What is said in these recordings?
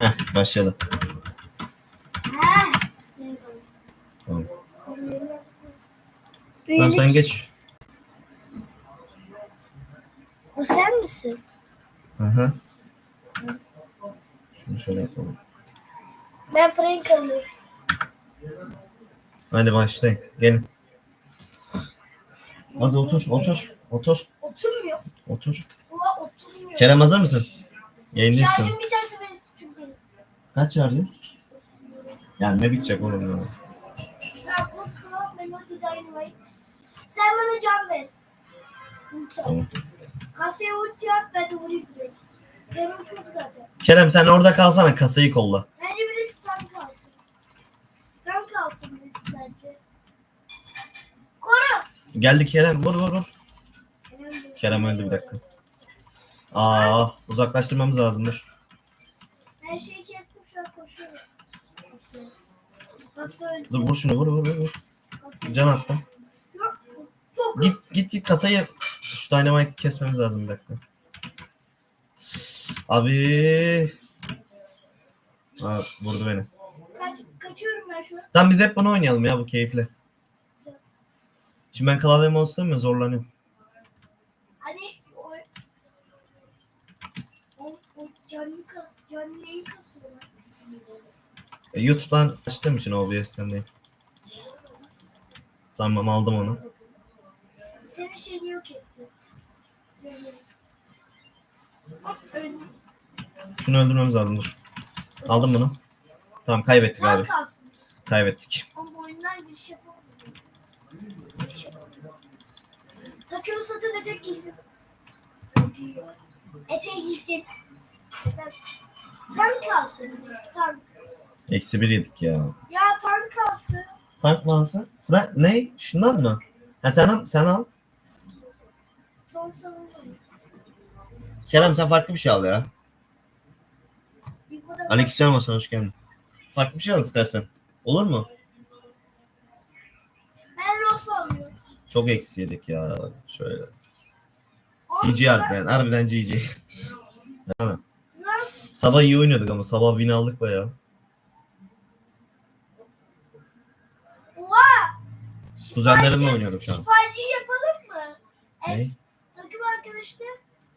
Heh başladı. Tamam. Tamam sen geç. O sen misin? Aha. Şunu şöyle yapalım. Ben Frank alıyorum. Hadi başlayın. Gelin. Hadi otur, otur, otur, Oturmuyor. otur. Ula oturmuyor. Kerem hazır mısın? Yayındayız. Şarjım tutun. Kaç çağırıyor? Yani ne bitecek oğlum ya? Sen bana can ver. Tamam. Kasaya ulti at ben de vurayım direkt. Canım çok zaten. Kerem sen orada kalsana kasayı kolla. Bence birisi tank alsın. Tank alsın birisi bence. Koru. Geldi Kerem vur vur vur. Kerem, öldü bir dakika. Aa uzaklaştırmamız lazım dur. Her şeyi kestim şu an koşuyorum. Öldü. Dur vur şunu vur vur vur. Can attım. Git git git kasayı. Şu dynamite kesmemiz lazım bir dakika. Abi. Aa, vurdu beni. Kaç, kaçıyorum ben şu an. Tamam biz hep bunu oynayalım ya bu keyifli. Şimdi ben klavye mouse'layım ya zorlanıyorum. Hani o, o, o canlı, canlı yayın kasıyorlar. E, YouTube'dan açtığım için OBS'ten değil. Tamam aldım onu. Senin şeyini yok etti. Şunu öldürmemiz lazım dur. Aldım bunu. Tamam kaybettik abi. kalsın. Kaybettik. Ama bu oyunlar bir şey şey. Takımı satılacak kesin. Tabii. Eteğe gittim. Tank kalsın. biz, Tank. Eksi bir yedik ya. Ya tank kalsın. Tank mı alsın? Fra- ne? Şundan mı? Ha sen al. Sen al. Son savunma. Kerem sen farklı bir şey al ya. Bir kadar- Aleykümselam olsun hoş geldin. Farklı bir şey al istersen. Olur mu? Ben Ross alıyorum. Çok eksi yedik ya. Şöyle. Ondan GG harbiden. Harbiden GG. Ben- Sabah iyi oynuyorduk ama sabah win aldık bayağı. Oha! Kuzenlerimle oynuyordum şu an. Şifacıyı yapalım mı? Ne? Es, takım arkadaşını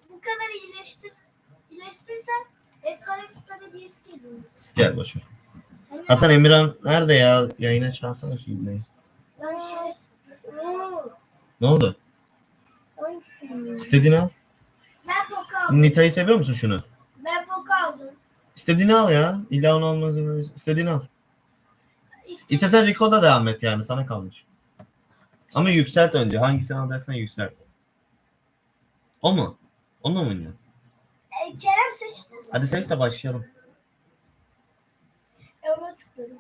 bu kadar iyileştir, iyileştirsen efsane bir star hediyesi geliyor. Gel. Hani Hasan Emirhan nerede ya? Yayına çağırsana şu ibneyi. Ne oldu? İstediğini al. Ben poka aldım. Nita'yı seviyor musun şunu? Ben poka aldım. İstediğini al ya. İlla onu almaz. İstediğini al. İşte İstesen Rico'da devam et yani sana kalmış. Ama yükselt önce. Hangisini alacaksan yükselt. O mu? Onunla mı oynuyorsun? e, Kerem seçti. Hadi seç de başlayalım. E, ona tıkladım.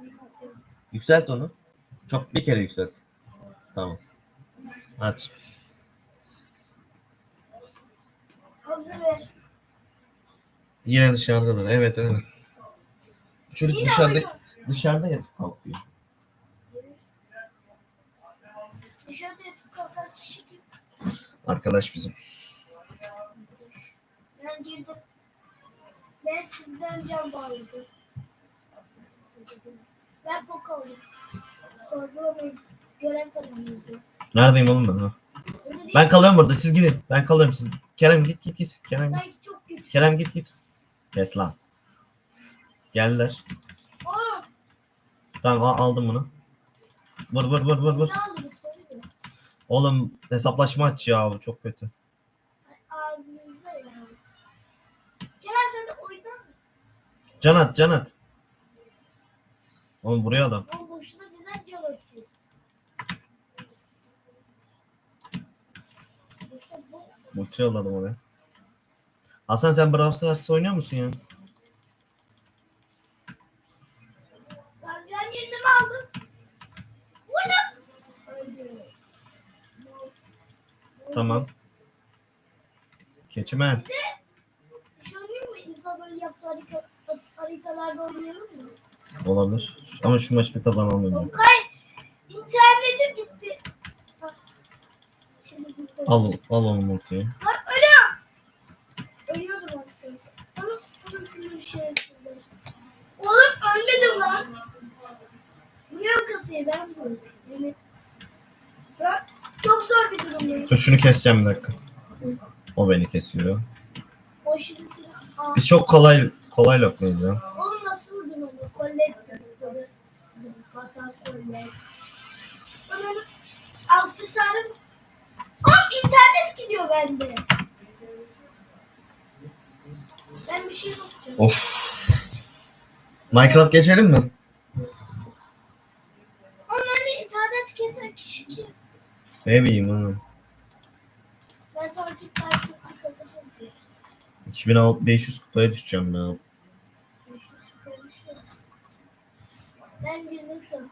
Yükselt onu. Çok bir kere yükselt. Tamam. Hadi. Hazır ver. Yine dışarıdalar. Evet evet. Bu Çocuk Yine dışarıda oynuyor. dışarıda yatıp kalkıyor. Dışarıda yatıp kalkan kişi kim? Arkadaş bizim. Ben girdim. Ben sizden can bağladım. Ben poka aldım. Sorgulamayın. Görev tamamladım. Neredeyim oğlum ben? Ha? Ben kalıyorum burada. Siz gidin. Ben kalıyorum siz. Kerem git git git. Kerem git. Sanki çok güçlü. Kerem git git. Kes lan. Geldiler. Oğlum Tamam al- aldım bunu. Vur vur vur vur vur. ne söyle. Oğlum hesaplaşma aç ya bu çok kötü. Ağzınıza ya. Kerem sen de oynar mısın? Can at can at. Oğlum buraya adam. Oğlum boşuna neden can atıyor? Boşuna bu. Multi oraya. Hasan sen Brawl Stars oynuyor musun ya? Sen can yerini mi aldın? Vurdum. Öldü. Tamam. Keçimen. İnsanların yaptığı harita, haritalarda oynayalım mı? Olabilir. Ama şu maç bir kazanalım. Yani. kay. İnternetim gitti. Al, al onu multiyi. Lan ölüyorum. Ölüyordum az kalsın. Oğlum, oğlum şunu şerefsizler. Oğlum ölmedim lan. Niye kasayı ben bu? Yani, şu an çok zor bir durumdayım. Dur şunu keseceğim bir dakika. O beni kesiyor. Biz çok kolay kolay lokmayız ya. Oğlum nasıl vurdun onu? Kollet. Hata kollet. Onun aksesuarım... Aa internet gidiyor bende. Ben bir şey bakacağım. Of. Minecraft geçelim mi? Ama hani internet kesen kişi kim? Ne bileyim oğlum. Ben takip herkesini kapatacağım. 2500 kupaya düşeceğim ya. Ben girdim şu an.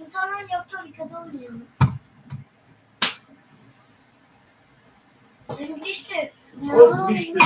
İnsanlar yaptığı rikada oynuyor. Benim işte. Hop, düştü.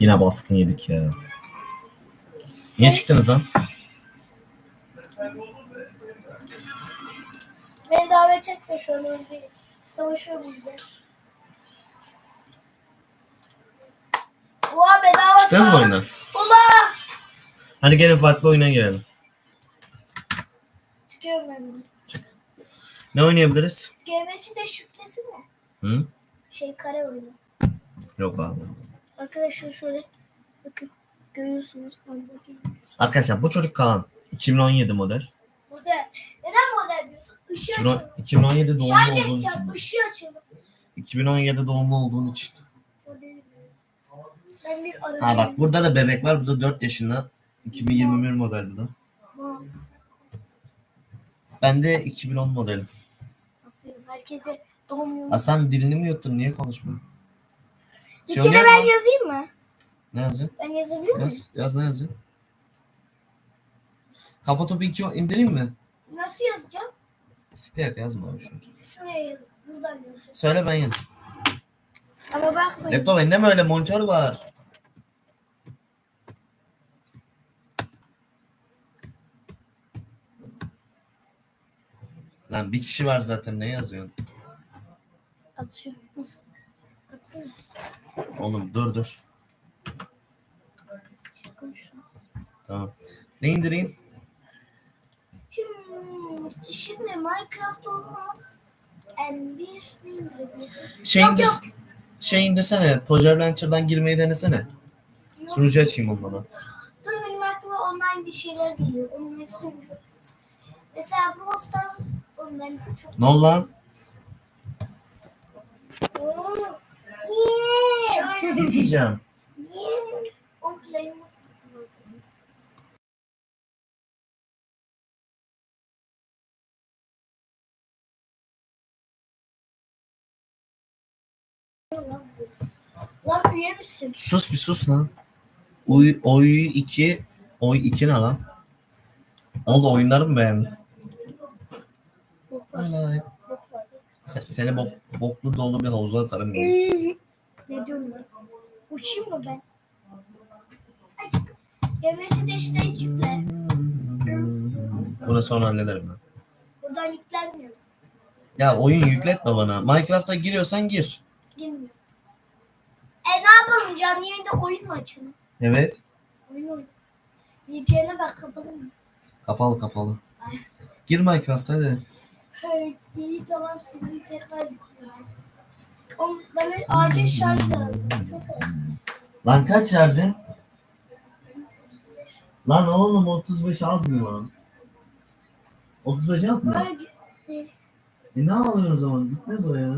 Yine baskın yedik ya. Niye çıktınız lan? Beni davet etme şu an öyle savaşıyor bizde. Oha bedava Çıktınız mı oyundan? Ula! Hadi gelin farklı oyuna girelim. Çıkıyorum ben de. Ne oynayabiliriz? GMC de şükresi mi? Hı? Şey kare oyunu. Yok abi. Arkadaşlar şöyle bakın görüyorsunuz. Bakayım. Arkadaşlar bu çocuk Kaan. 2017 model. Model. Neden model diyorsun? Işığı 2010 açalım. 2017 doğumlu Şarj olduğun edeceğim. için. Işığı açalım. 2017 doğumlu olduğun için. Modeli. Ben bir arada. Ha bak burada da bebek var. Bu da 4 yaşında. 2021 model bu da. Ben de 2010 modelim. Aferin. Herkese doğum yolu. Hasan dilini mi yuttun? Niye konuşmuyor? Bir Şey kere ben yazayım mı? Ne yazıyor? Ben yazabiliyor muyum? Yaz. Yaz ne yazıyor? Kafa topu 2 indireyim mi? Nasıl yazacağım? Siktir yazma abi şunu. Şuraya yaz. Buradan yazacağım. Söyle ben yazayım. Ama bakmayın. Laptop elinde mi öyle monitör var? Lan bir kişi var zaten ne yazıyorsun? Atıyorum. Nasıl? Atsana. Oğlum dur dur. Tamam. Ne indireyim? Şimdi, şimdi Minecraft olmaz. M1 ne indirebilirsin? Şey, indir, yok. şey indirsene. Power Venture'dan girmeyi denesene. Yok. Sunucu açayım onlara. Dur benim aklıma online bir şeyler geliyor. Hepsi sunucu. Mesela Brawl Stars. De çok... Ne oldu lan? Şöyle. Diyeceğim. Lan üye misin? Sus bir sus lan. Oy, oy 2 Oy 2 ne lan? Oldu oyunları mı beğendin? Bok sen, seni bok, boklu dolu bir havuza atarım. ya. ne diyorum ben? Uçayım mı ben? Hadi. Gemisi de işte yükle. Bunu sonra hallederim ben. Buradan yüklenmiyor. Ya oyun yükletme bana. Minecraft'a giriyorsan gir. Girmiyor. E ne yapalım canlı yayında oyun mu açalım? Evet. Oyun oyun. VPN'e bak kapalı mı? Kapalı kapalı. Gir Minecraft'a hadi. Evet iyi tamam şimdi tekrar. Oğlum bana acil şarj lazım. Çok az. Lan kaç şarjın? Lan oğlum 35 az mı lan? 35 az mı? Böyle e, E ne alıyorsun o zaman? Bitmez o ya.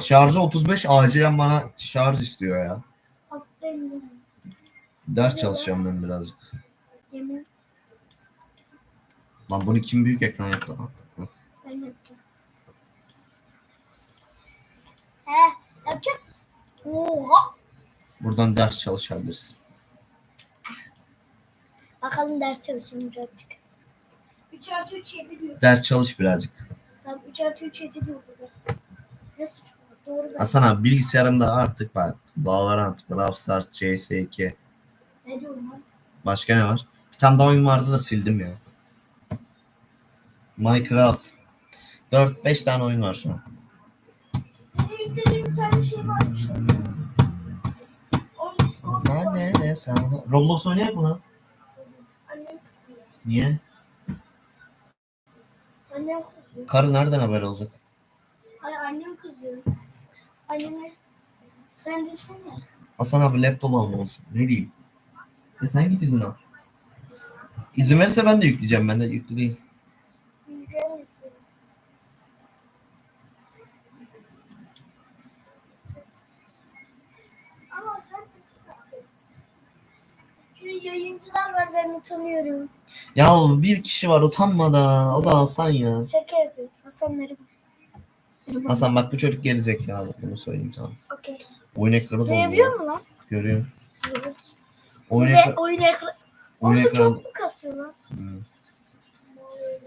Şarjı 35 acilen bana şarj istiyor ya. aferin. Ders çalışacağım ben birazcık. Yemin Lan bunu kim büyük ekran yaptı ben yaptım. He yapacak mısın? Oha. Buradan ders çalışabilirsin. Bakalım ders çalışalım birazcık. 3 artı 3 7 diyor. Ders çalış birazcık. Tamam 3 artı 3 7 diyor burada. Ne suç bu? Doğru ben. Hasan abi bilgisayarımda artık bak. Valorant, Brawl Stars, CS2. Ne diyorum lan? Başka ne var? Bir tane daha oyun vardı da sildim ya. Minecraft. 4-5 tane oyun var şu an. Bir tane şey varmış. Anne sana. Roblox oynayak mı lan? Niye? Annem kızıyor. Karı nereden haber olacak? Ay annem kızıyor. Anneme sen desene. Hasan abi laptop alma olsun. Ne diyeyim? E sen git izin al. İzin verirse ben de yükleyeceğim. Ben de yüklü değil. Bilgilerini yüklüyorum. Ama sen nasıl yaptın? Şimdi yayıncılar var ben de tanıyorum. Ya bir kişi var utanma da. O da Hasan ya. Şaka yapıyor. Hasan merhaba. Merhaba. Hasan bak bu çocuk gerizekalı. Bunu söyleyeyim sana. Okey. Oyun ekranı Duyabiliyor mu lan? Görüyor. Evet. Oyun, Ve ekranı. oyun ekranı. oyun Orada ekranı. çok mu kasıyor lan? Hmm.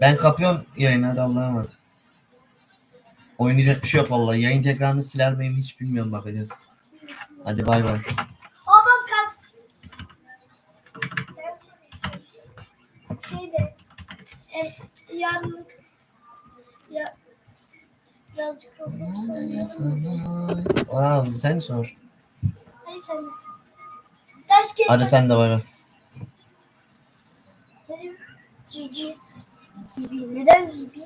Ben kapıyorum yayını hadi Allah'a emanet. Oynayacak bir şey yok vallahi. Yayın tekrarını siler miyim hiç bilmiyorum bakacağız. Hadi bay bay. Babam kas. Sen söyle. Şeyde. Yarınlık. Ya. Birazcık oynayalım. Aa, sen sor. Hayır sen. Ters gel. Hadi sen de diyor? Cici. Neden gibi?